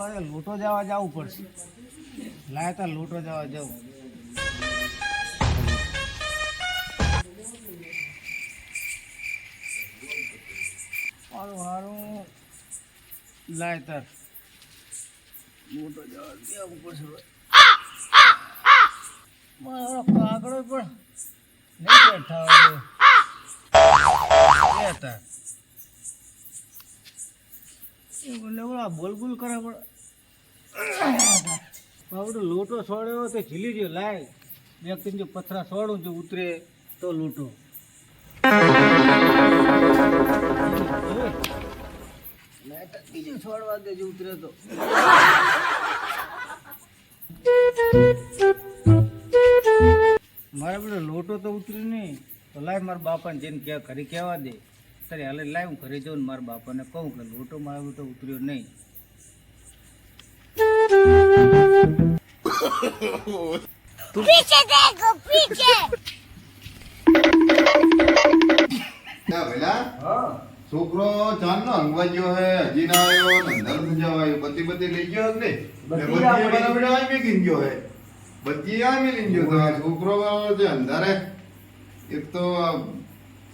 લાગે લોટો જવા જવું પડશે. લાયા તા લોટો જવા જવું. મારું હારું. લોટો જવા જવું પડશે. મારો કાગડો પણ નહીં બેઠા ઓલા બોલ બોલ કરે પણ બાબડો લોટો છોડ્યો તો ઝીલી ગયો લાય. વ્યક્તિને જો પથરા છોડું જો ઉતરે તો લૂંટો. બીજું છોડવા દેજો ઉતરે તો. મારા બધો લોટો તો ઉતરી નહીં. તો લાય મારા બાપાને જઈને કે કરી કહેવા દે. સર હાલે લાવ્યું ઘરે જાઉં મારા બાપાને કહું કે લોટો મારો તો ઉતર્યો નહીં. છોકરો ચાંદ નો અંગવા ગયો હે હજી ના આવ્યો ને અંદર બધી બધી લઈ ગયો ને બધી મારા બેટા આવી ગઈ ગયો હે. બધી આવી લઈ ગયો છોકરો અંધારે એક તો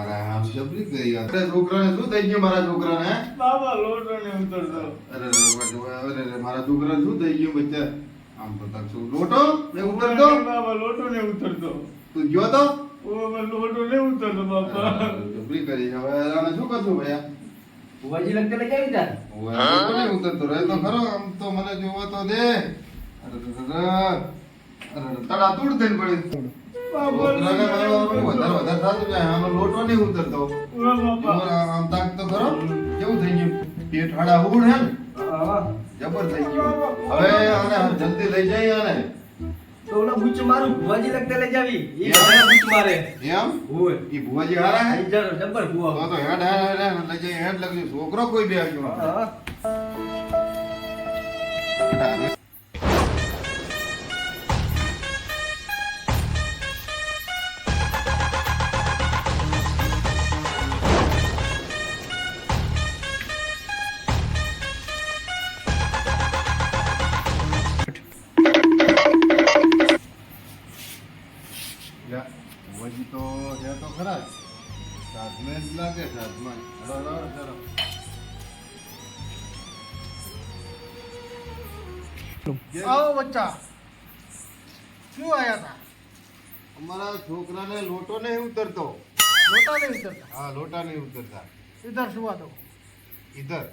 મારા આમ જબરી ગઈ અરે છોકરાને શું થઈ ગયું મારા છોકરાને બાબા લોટો ને ઉતરતો અરે અરે, અરે, મારા છોકરાને શું થઈ ગયું બચ્ચા? આમ તો તાર શું લોટો ને ઉતરતો બાબા લોટો ને ઉતરતો તું ગયો તો? ઓ લોટો ને ઉતરતો બાપા. જબરી કરી હવે આને શું કરશું ભયા? ઉવાજી લગતે લઈ જાવી જા. લોટો નહીં ઉતરતો. રહે તો ખરો આમ તો મને જોવો તો દે. અરે અરે, અરે, અરે, તડા તૂડ થઈને પડી છોકરાને મારો વધારે વધારે થતું જાય. આનો લોટો નહીં ઉતરતો. જબર આમ તાક તો ખરો. કેવું થઈ ગયું? પેટ હાડા ઉડ હે. જબર થઈ ગયું. હવે આને જલ્દી લઈ જાય આને. બુચ મારું ભુવાજી લગતે લઈ જાવી. એ. બુચ મારે. એમ? ભુવાજી હારા હે જરો જબર તો ભુવા. તો હેડ હેડ હેડ લઈ જાય. હેડ લગી. છોકરો કોઈ બે આવ્યો. હા. આવો બચ્ચા. શું આયા હતા અમારા છોકરાને લોટો નહીં ઉતરતો. લોટા ને ઉતરતા? હા લોટા નહીં ઉતરતા. ઇધર શું વાતો ઇધર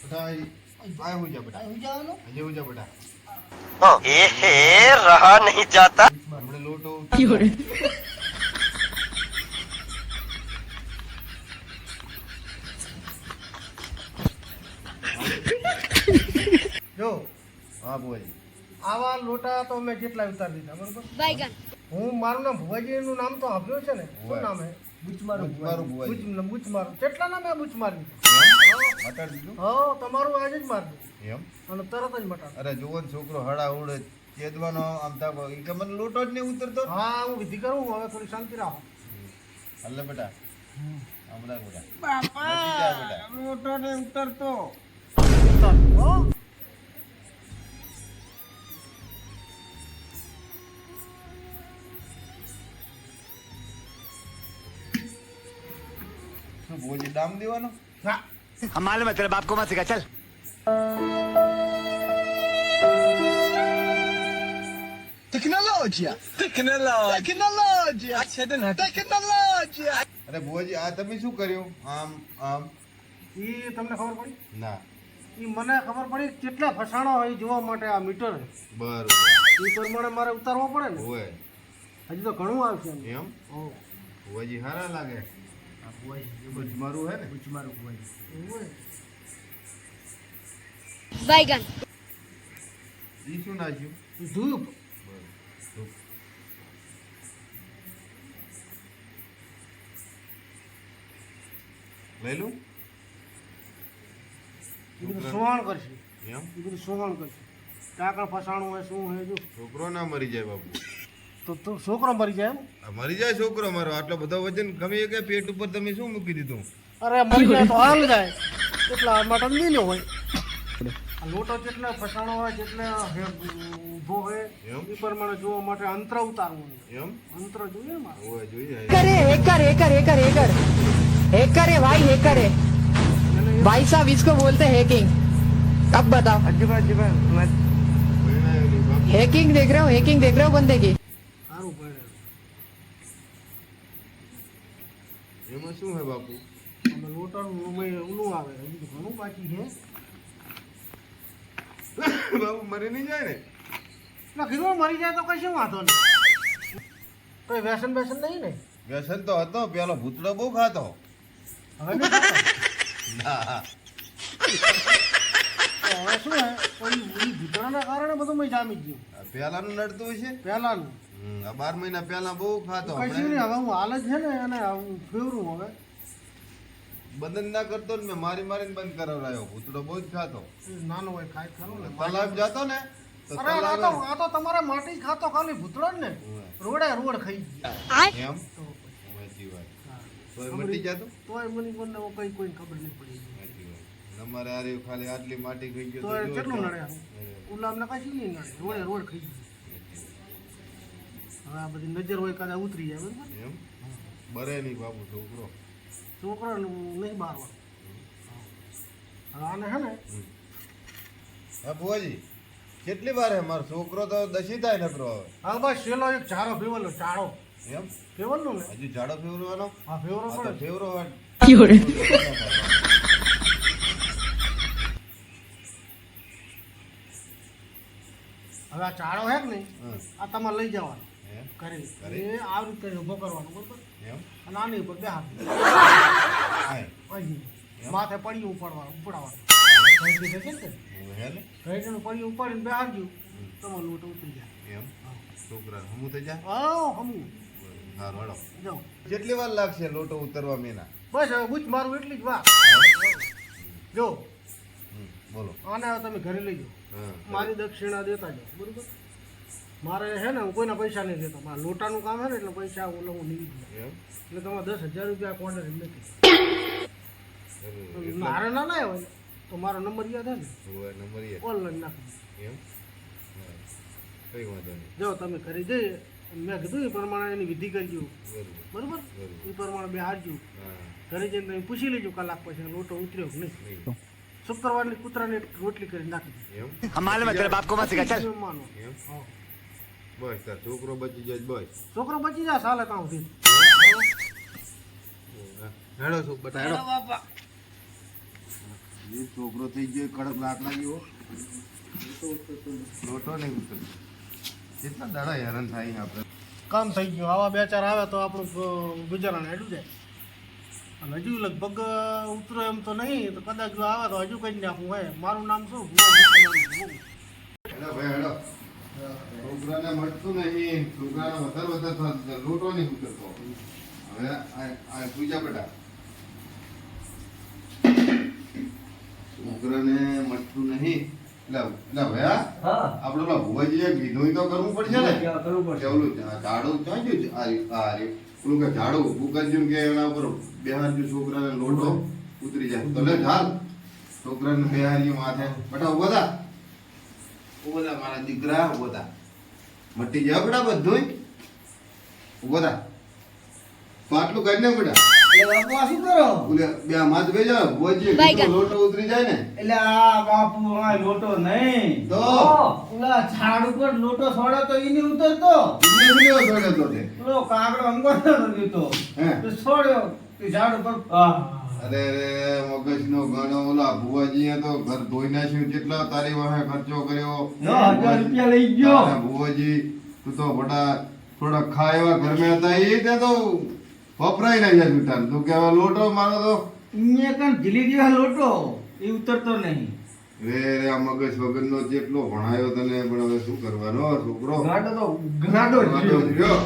બેટા આય હું જા બેટા હું જાવાનો? હજે હું જા બેટા એ હે રહા નહીં જાતા. લોટો ઉતરતો. હા બોલ આવા લોટા તો મેં કેટલા ઉતારી દીધા બરોબર? બાયગન હું મારું નામ ભુવાજીનું નામ તો આપ્યું છે ને. શું નામ હે? બુચમારું મારું ભુવાજી. બુચમારું. કેટલા નામે આ બુચમારી? મટાડી દીધું? હા તમારું આજે જ માર એમ? અને તરત જ મટાડ. અરે જોવન છોકરો હડા ઉડે ચેદવાનો આમ કે મને લોટો જ નહીં ઉતરતો? હા હું વિધિ કરું હવે થોડી શાંતિ રાખો. હલ્લે બેટા. હમણાં બેટા. બાપા લોટો ને ઉતરતો. ઉતરતો? દામ દેવાનો હા હમ માલુમ હે તેરા બાપ કો મત સિખા ચલ ટેકનોલોજી ટેકનોલોજી છે અચ્છા તો ટેકનોલોજી અરે બુઆજી આ તમે શું કર્યું આમ આમ એ તમને ખબર પડી ના એ મને ખબર પડી કેટલા ફસાણો હોય જોવા માટે આ મીટર બરોબર। એ પ્રમાણે મારે ઉતારવો પડે ને। હોય હજી તો ઘણું આવશે એમ. ઓ. હોજી હારા લાગે. ગુજમારું હે એમ? બધું કરશે. કાકળ ફસાણું શું હોય છોકરો ના મરી જાય બાપુ. તો તો છોકરો મરી જાય એમ આ મરી જાય છોકરો મારો આટલો બધો વજન ગમે એ કે પેટ ઉપર તમે શું મૂકી દીધું અરે મરી જાય તો હાલ જાય એટલા માટે લીલો હોય આ લોટો જેટલા ફસાણો હોય જેટલા હે- ઊભો હોય એમ? એ પ્રમાણે જોવા માટે અંતર ઉતારવું એમ અંતર જોઈએ મારે હોવા જોઈએ हैकर है hacker hacker hacker hacker hacker है भाई हैकर है भाई साहब इसको बोलते हैं हैकिंग अब बताओ પરિણામ બાપુ हैकिंग देख रहे हो हैकिंग देख रहे हो बंदे की સારું પડે એમાં શું હે બાપુ? અમે લોટાનું અમે ઓલું આવે હજી ઘણું બાકી છે. બાપુ મરી નહીં જાય ને? ના કીધું મરી જાય તો કશું વાંધો નહીં. કોઈ વ્યસન બેસન નહીં ને? વ્યસન તો હતો પેલો ભૂતડો બહુ ખાતો. હવે ના. હવે શું હે? પણ ઓલી ભૂતળાના કારણે બધું મેં જામી ગયું. પહેલાનું નડતું હશે? પહેલાનું. બાર મહિના પહેલા બહુ ખાતો કશું નહીં હવે હું હાલ છે ને અને હું ફેવરું હવે. બંધન ના કરતો ને મેં મારી મારીને બંધ કરાવડાયો. ભૂતડો બહુ જ ખાતો નાનો હોય ખાય ખરો ને. તલાબ જતો ને તમારે અરે આ તો આ તો તમારા માટી ખાતો ખાલી ભૂતળો ને. રોડે રોડ ખાઈ ગયા. એમ? તો સાચી વાત. તોય મટી જતો? તોય મને મને કઈ કોઈ ખબર નહીં પડી. અમારે આરે ખાલી આટલી માટી ખાઈ ગયો તો કેટલું. નડે આવું ઉલામને કશું નહીં નડે. રોડે રોડ ખાઈ ગયું. હવે આ બધી નજર હોય કદાચ ઉતરી જાય બરાબર? એમ? બરે નહીં બાપુ છોકરો. છોકરાનું નહીં બારવા આને હે ને? હા બુઆજી કેટલી વાર હે મારો છોકરો તો દસી થાય નકરો હવે? હા બસ છેલ્લો એક ચારો ફેવરનો ચાળો એમ? ફેવરનો ને? હજુ જાડો ફેવરવાનો હા ફેવરો પણ. ફેવરો. હવે આ ચાળો હે કે નહીં? આ તમારે લઈ જવાનો. ઘરે? એ આ રીતે ઊભો કરવાનો બરોબર? એમ? અને આની ઉપર બે હાથ? માથે પડી ઉપાડવાનું ઉપડાવવાનું ઘરેથી થશે ને હું હે ને? ઘરેથી પડી ઉપાડીને બે હાથ ગયું તમારો લોટ ઉતરી જાય. એમ? છોકરા હમું થઈ જાય? હા હમું. કેટલી વાર લાગશે લોટો ઉતરવા મેના? બસ હવે બુચ મારું એટલી જ વાર. જો. બોલો. આને તમે ઘરે લઈ જાઓ. મારી દક્ષિણા દેતા જાઓ બરોબર? મારે છે ને હું કોઈના પૈસા નહીં દેતો મારા લોટાનું કામ હે ને એટલે પૈસા ઓલો હું નહીં એટલે તમારે દસ હજાર રૂપિયા કોર્ડર નથી. મારે ના લાવ્યો હોય તો મારો નંબર યાદ હે ને? નંબર ઓનલાઈન નાખી. જો તમે ઘરે જઈએ મેં કીધું એ પ્રમાણે એની વિધિ કરજો. બરોબર. એ પ્રમાણે બે હારજો ઘરે જઈને તમે પૂછી લેજો કલાક પછી લોટો ઉતર્યો કે નહીં? શુક્રવારની કૂતરાની રોટલી કરી નાખી. અમારે બાપકો માનો. હા. બસ તાર છોકરો બચી જાય બસ. છોકરો બચી જાય સાલે કાં થી હેડો છો બતા હેડો. એ છોકરો થઈ ગયો કડક લાકડા જેવો લોટો નહીં ઉતર. કેટલા દાડા હેરાન થાય આપણે. કામ થઈ ગયું. આવા બે ચાર આવે તો આપણું ગ- ગુજરાન હેડું જાય. અને હજુ લગભગ ઉતરો એમ તો નહીં તો કદાચ જો આવે તો હજુ કઈ નાખું હોય મારું નામ શું? છોકરાને મળતું નહીં છોકરાને વધારે વધારે લોટો નહીં કરતો હવે આ પૂજા બેટા. છોકરાને મળતું નહીં. એટલે ભયા આપણે પેલા ભુવાજીએ કીધું તો કરવું પડશે ને. કે ઓલું ઝા- ઝાડું ક્યાં છે? આ રી- આ કે ઝાડું ઊભું કરજો કે એના ઉપર બેહારજો છોકરાને લોટો ઉતરી જાય. તો લે ઝાલ છોકરાને બેહારીએ માથે. બટા ઊભો થા. ઊભો થા મારા દીકરા ઊભો થા. મટી જાવ બેટા બધું ઊભો થા. પાટલું કરી બેટા બાપુ આ શું કરો? ઓલે બે માથ બેજો. ભુવાજીએ બાઈ લોટો ઉતરી જાય ને. એટલે આ બાપુ આ લોટો નહીં. તો? ઓલા ઝાડ ઉપર લોટો છોડે તો ઈ નહીં ઉતરતો. તો તે. પેલો કાગડો અંગોઠો દીધો હે. તો છોડ્યો તે ઝાડ ઉપર આહ. અરે રે મગજનો ગણો ઓલા ભુવાજીએ તો ઘર ધોઈ નાખ્યું. કેટલા તારી વાહે ખર્ચો કર્યો? હજાર રૂપિયા લઈ ગયો. ભુવાજી તું તો બડા થોડા ખાવા ઘર મે હતા એ તે તો વપરાઈ ના જાય તું તું કેવા લોટો મારો તો? અહીંયા કાંઈ ઢીલી જેવા લોટો? એ ઉતરતો નહીં. રે રે આ મગજ વગરનો જેટલો ભણાયો તને પણ હવે શું કરવાનો છોકરો? ગાડો તો ગાડો જ રહ્યો.